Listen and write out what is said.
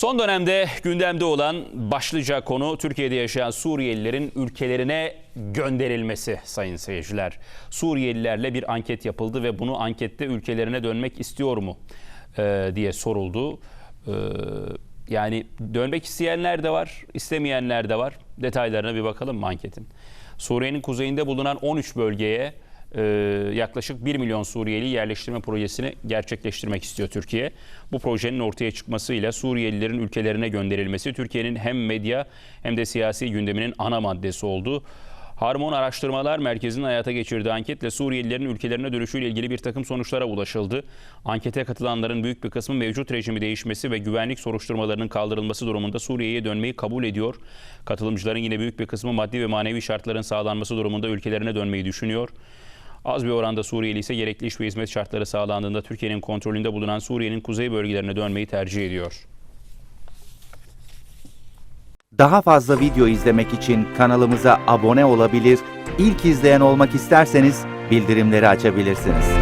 Son dönemde gündemde olan başlıca konu Türkiye'de yaşayan Suriyelilerin ülkelerine gönderilmesi sayın seyirciler. Suriyelilerle bir anket yapıldı ve bunu ankette ülkelerine dönmek istiyor mu Ee, diye soruldu. Ee, yani dönmek isteyenler de var, istemeyenler de var. Detaylarına bir bakalım mı anketin? Suriye'nin kuzeyinde bulunan 13 bölgeye e, yaklaşık 1 milyon Suriyeli yerleştirme projesini gerçekleştirmek istiyor Türkiye. Bu projenin ortaya çıkmasıyla Suriyelilerin ülkelerine gönderilmesi Türkiye'nin hem medya hem de siyasi gündeminin ana maddesi oldu. Harmon Araştırmalar Merkezi'nin hayata geçirdiği anketle Suriyelilerin ülkelerine dönüşüyle ilgili bir takım sonuçlara ulaşıldı. Ankete katılanların büyük bir kısmı mevcut rejimi değişmesi ve güvenlik soruşturmalarının kaldırılması durumunda Suriye'ye dönmeyi kabul ediyor. Katılımcıların yine büyük bir kısmı maddi ve manevi şartların sağlanması durumunda ülkelerine dönmeyi düşünüyor. Az bir oranda Suriyeli ise gerekli iş ve hizmet şartları sağlandığında Türkiye'nin kontrolünde bulunan Suriye'nin kuzey bölgelerine dönmeyi tercih ediyor. Daha fazla video izlemek için kanalımıza abone olabilir, ilk izleyen olmak isterseniz bildirimleri açabilirsiniz.